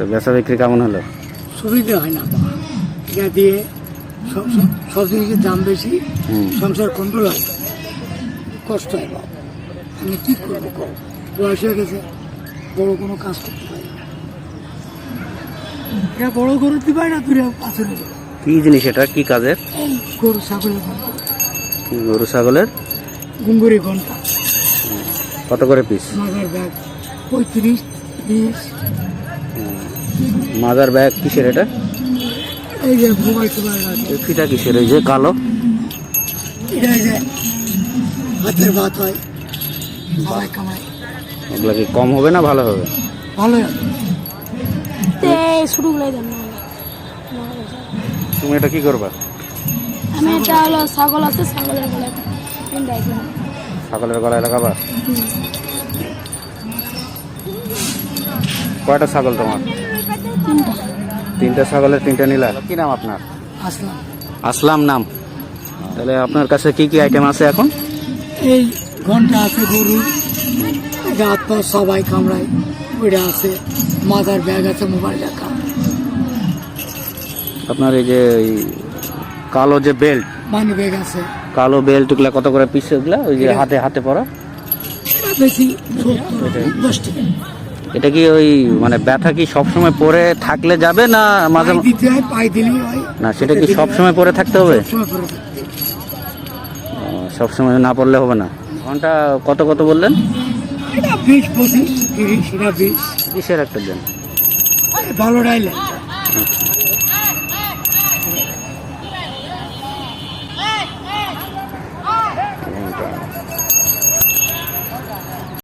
তো বেচা বিক্রি কেমন হলো? সুবিধা হয় না। এটা দিয়ে সব জিনিসের দাম বেশি সংসার কন্ট্রোল হয়। কষ্ট হয়। বাবা আমি কি করব কর বয়স হয়ে গেছে বড় কোনো কাজ করতে পারি না। এটা বড় গরু দিতে দিবাই না তুই পাথর? কি জিনিস এটা? কি কাজের? গরু ছাগলের কি গরু ছাগলের? গুঙ্গুরি ঘণ্টা কত করে পিস মাজার ব্যাগ পঁয়ত্রিশ বিশ। মাজার ব্যাগ কিসের এটা? এই যে ফিটা কিসের? এই যে কালো? এটা যে ভাতের ভাত হয়। সবাই কামায় ওগুলা কি কম হবে না ভালো হবে? ভালো তে দেন তুমি এটা কি করবা? আমি এটা হলো ছাগল আছে ছাগলের ছাগলের গলায় লাগাবা? কয়টা ছাগল তোমার? তিনটা ছাগলের তিনটা নিলা। কি নাম আপনার? আসলাম। আসলাম নাম। তাহলে আপনার কাছে কি কি আইটেম আছে এখন? এই ঘণ্টা আছে এটা হাত পা সবাই কামড়ায় ওইটা আছে মাথার ব্যাগ আছে মোবাইল রাখা আপনার এই যে কালো যে বেল্ট মানি ব্যাগ আছে। কালো বেল্ট ওগুলা কত করে পিস ওগুলা? ওই যে হাতে হাতে পরা? বেশি দশ টাকা। এটা কি ওই মানে ব্যথা কি সবসময় পরে থাকলে যাবে না মাঝে না সেটা কি সবসময় পরে থাকতে হবে? সবসময় না পড়লে হবে না। ঘণ্টা কত কত বললেন? কিসের একটা দেন। ভালো ডাইলে।